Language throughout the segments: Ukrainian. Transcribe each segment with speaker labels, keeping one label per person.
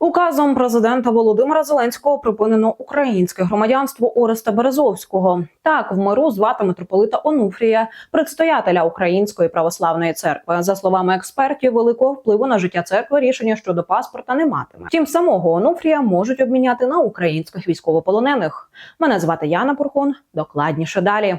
Speaker 1: Указом президента Володимира Зеленського припинено українське громадянство Ореста Березовського. Так, в миру звати митрополита Онуфрія, предстоятеля Української православної церкви. За словами експертів, великого впливу на життя церкви рішення щодо паспорта не матиме. Втім, самого Онуфрія можуть обміняти на українських військовополонених. Мене звати Яна Пурхун. Докладніше далі.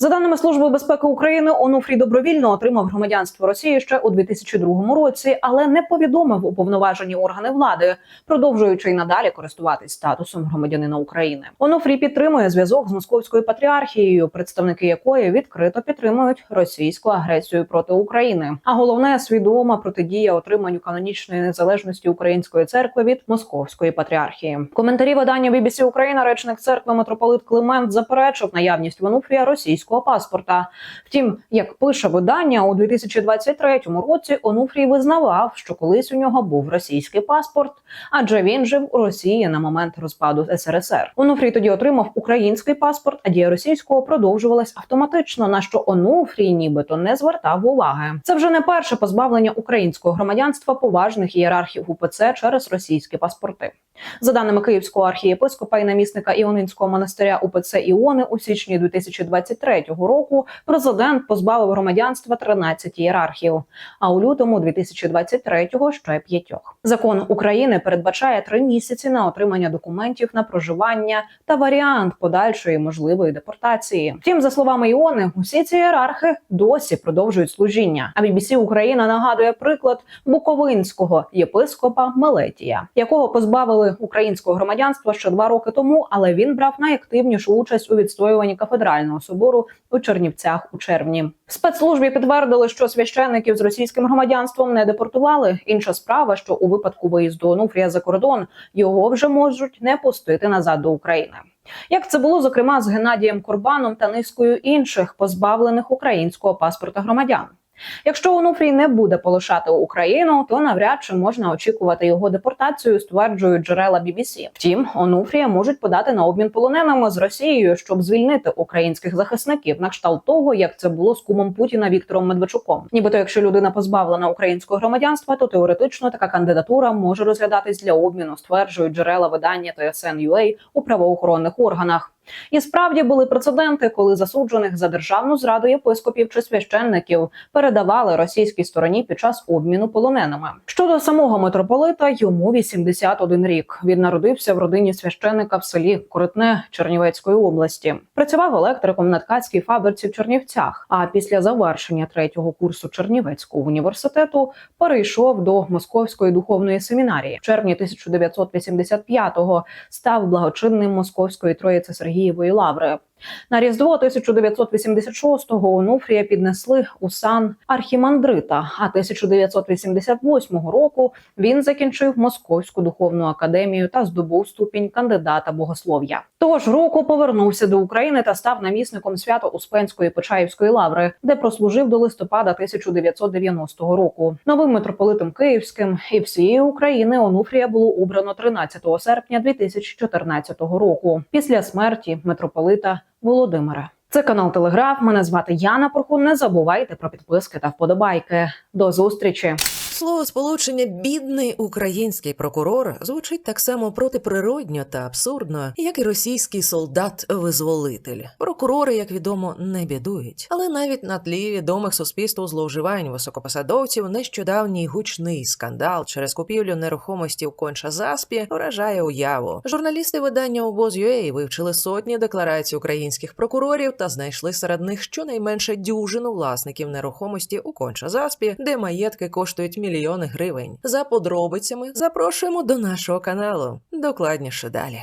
Speaker 1: За даними Служби безпеки України, Онуфрій добровільно отримав громадянство Росії ще у 2002 році, але не повідомив уповноважені органи влади, продовжуючи й надалі користуватись статусом громадянина України. Онуфрій підтримує зв'язок з московською патріархією, представники якої відкрито підтримують російську агресію проти України. А головне свідома протидія отриманню канонічної незалежності української церкви від московської патріархії. Коментарі видання BBC Україна речник церкви митрополит Климент заперечив наявність в Онуфрія російського паспорта. Втім, як пише видання, у 2023 році Онуфрій визнавав, що колись у нього був російський паспорт, адже він жив у Росії на момент розпаду СРСР. Онуфрій тоді отримав український паспорт, а дія російського продовжувалась автоматично. На що Онуфрій нібито не звертав уваги. Це вже не перше позбавлення українського громадянства поважних ієрархів УПЦ через російські паспорти. За даними Київського архієпископа і намісника Іонинського монастиря УПЦ Іони у січні 2023 року президент позбавив громадянства 13 ієрархів, а у лютому 2023 ще п'ятьох. Закон України передбачає три місяці на отримання документів на проживання та варіант подальшої можливої депортації. Втім, за словами Іони, усі ці ієрархи досі продовжують служіння. А BBC Україна нагадує приклад буковинського єпископа Мелетія, якого позбавили українського громадянства ще два роки тому, але він брав найактивнішу участь у відстоюванні кафедрального собору у Чернівцях у червні. В спецслужбі підтвердили, що священників з російським громадянством не депортували. Інша справа, що у випадку виїзду Онуфрія за кордон його вже можуть не пустити назад до України. Як це було зокрема з Геннадієм Корбаном та низкою інших позбавлених українського паспорта громадян. Якщо Онуфрій не буде полишати Україну, то навряд чи можна очікувати його депортацію, стверджують джерела BBC. Втім, Онуфрія можуть подати на обмін полоненими з Росією, щоб звільнити українських захисників, на кшталт того, як це було з кумом Путіна Віктором Медведчуком. Нібито, якщо людина позбавлена українського громадянства, то теоретично така кандидатура може розглядатись для обміну, стверджують джерела видання TSN.ua у правоохоронних органах. І справді були прецеденти, коли засуджених за державну зраду єпископів чи священників передавали російській стороні під час обміну полоненими. Щодо самого митрополита, йому 81 рік. Він народився в родині священника в селі Коротне Чернівецької області. Працював електриком на ткацькій фабриці в Чернівцях. А після завершення третього курсу Чернівецького університету перейшов до Московської духовної семінарії. В червні 1985-го став благочинним московської троїці Сергієвої лаври. На різдво 1986-го Онуфрія піднесли у сан архімандрита. А 1988 року він закінчив Московську духовну академію та здобув ступінь кандидата богослов'я. Того ж року повернувся до України та став намісником свято Успенської Почаївської лаври, де прослужив до листопада 1990 року. Новим митрополитом Київським і всієї України Онуфрія було обрано 13 серпня 2014 року. Після смерті митрополита Володимира. Це канал Телеграф. Мене звати Яна Порхун. Не забувайте про підписки та вподобайки. До зустрічі.
Speaker 2: Слово сполучення бідний український прокурор звучить так само протиприродньо та абсурдно, як і російський солдат-визволитель. Прокурори, як відомо, не бідують. Але навіть на тлі відомих суспільству зловживань високопосадовців нещодавній гучний скандал через купівлю нерухомості в конча заспі вражає уяву. Журналісти видання обоз.ua вивчили сотні декларацій українських прокурорів та знайшли серед них щонайменше дюжину власників нерухомості у конча заспі, де маєтки коштують мільйони гривень. За подробицями запрошуємо до нашого каналу. Докладніше далі.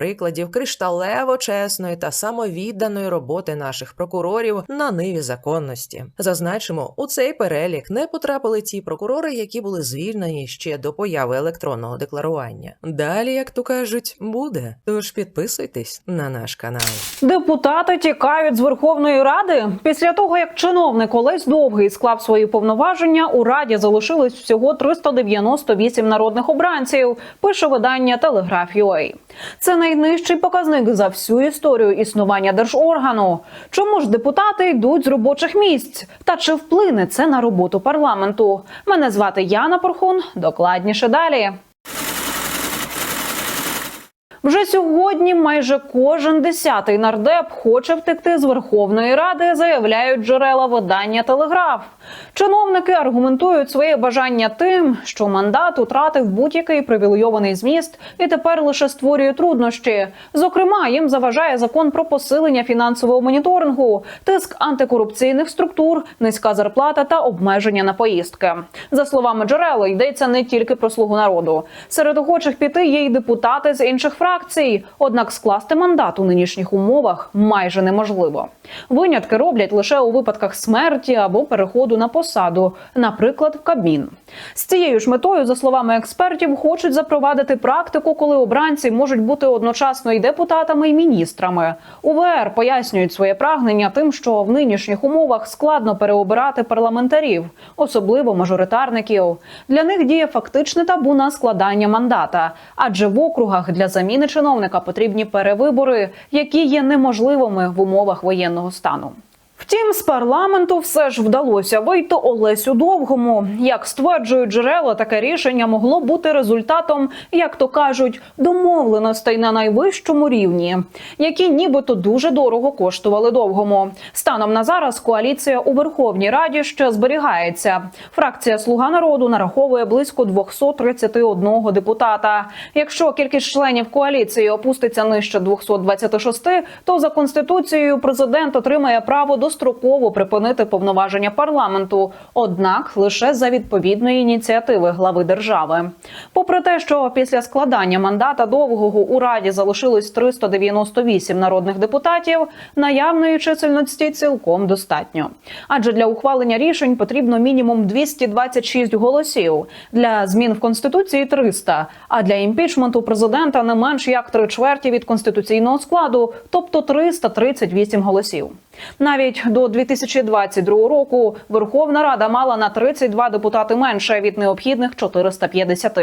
Speaker 2: прикладів кришталево чесної та самовідданої роботи наших прокурорів на ниві законності. Зазначимо, у цей перелік не потрапили ті прокурори, які були звільнені ще до появи електронного декларування. Далі, як то кажуть, буде. Тож підписуйтесь на наш канал.
Speaker 1: Депутати тікають з Верховної Ради після того, як чиновник Олесь Довгий склав свої повноваження. У раді залишилось всього 398 народних обранців. Пише видання Телеграф.UA. Це найнижчий показник за всю історію існування держоргану. Чому ж депутати йдуть з робочих місць? Та чи вплине це на роботу парламенту? Мене звати Яна Порхун. Докладніше далі. Вже сьогодні майже кожен десятий нардеп хоче втекти з Верховної Ради, заявляють джерела видання Телеграф. Чиновники аргументують своє бажання тим, що мандат утратив будь-який привілейований зміст і тепер лише створює труднощі. Зокрема, їм заважає закон про посилення фінансового моніторингу, тиск антикорупційних структур, низька зарплата та обмеження на поїздки. За словами джерела, йдеться не тільки про слугу народу. Серед охочих піти є й депутати з інших фракцій. Однак скласти мандат у нинішніх умовах майже неможливо. Винятки роблять лише у випадках смерті або переходу на посаду, наприклад, в Кабмін. З цією ж метою, за словами експертів, хочуть запровадити практику, коли обранці можуть бути одночасно і депутатами, і міністрами. УВР пояснюють своє прагнення тим, що в нинішніх умовах складно переобирати парламентарів, особливо мажоритарників. Для них діє фактичне табу на складання мандата, адже в округах для заміни чиновника потрібні перевибори, які є неможливими в умовах воєнного стану. Втім, з парламенту все ж вдалося вийти Олесю Довгому. Як стверджують джерела, таке рішення могло бути результатом, як то кажуть, домовленостей на найвищому рівні, які нібито дуже дорого коштували довгому. Станом на зараз коаліція у Верховній Раді ще зберігається. Фракція Слуга народу нараховує близько 231 депутата. Якщо кількість членів коаліції опуститься нижче 226, то за конституцією президент отримає право достроково припинити повноваження парламенту, однак лише за відповідної ініціативи глави держави. Попри те, що після складання мандата довгого у раді залишилось 398 народних депутатів, наявної чисельності цілком достатньо. Адже для ухвалення рішень потрібно мінімум 226 голосів, для змін в конституції 300, а для імпічменту президента не менш як три чверті від конституційного складу, тобто 338 голосів. Навіть до 2022 року Верховна Рада мала на 32 депутати менше від необхідних 450.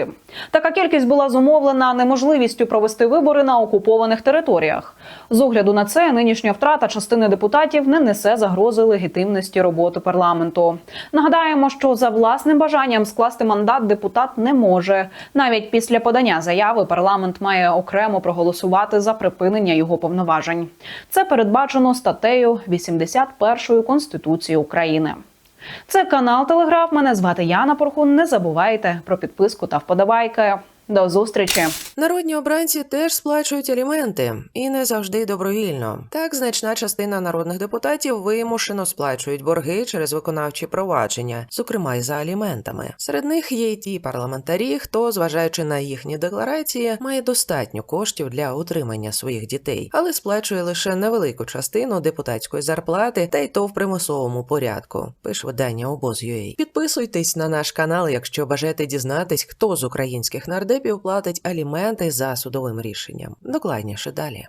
Speaker 1: Така кількість була зумовлена неможливістю провести вибори на окупованих територіях. З огляду на це нинішня втрата частини депутатів не несе загрози легітимності роботи парламенту. Нагадаємо, що за власним бажанням скласти мандат депутат не може. Навіть після подання заяви парламент має окремо проголосувати за припинення його повноважень. Це передбачено статтею 81 Конституції України. Це канал Телеграф. Мене звати Яна Порхун. Не забувайте про підписку та вподобайки. До зустрічі.
Speaker 2: Народні обранці теж сплачують аліменти і не завжди добровільно. Так, значна частина народних депутатів вимушено сплачують борги через виконавчі провадження, зокрема й за аліментами. Серед них є й ті парламентарі, хто, зважаючи на їхні декларації, має достатньо коштів для утримання своїх дітей, але сплачує лише невелику частину депутатської зарплати, та й то в примусовому порядку. Пише видання обоз.ua. Підписуйтесь на наш канал, якщо бажаєте дізнатись, хто з українських нардепів платить аліменти за судовим рішенням. Докладніше далі.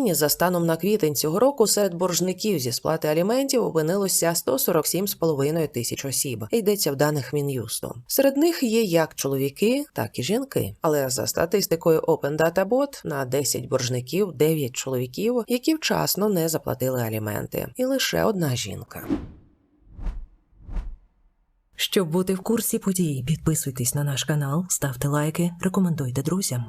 Speaker 2: Україні за станом на квітень цього року серед боржників зі сплати аліментів опинилося 147,5 тисяч осіб. Йдеться в даних Мін'юсту. Серед них є як чоловіки, так і жінки. Але за статистикою Open Data Bot на 10 боржників 9 чоловіків, які вчасно не заплатили аліменти, і лише одна жінка.
Speaker 3: Щоб бути в курсі подій, підписуйтесь на наш канал, ставте лайки, рекомендуйте друзям.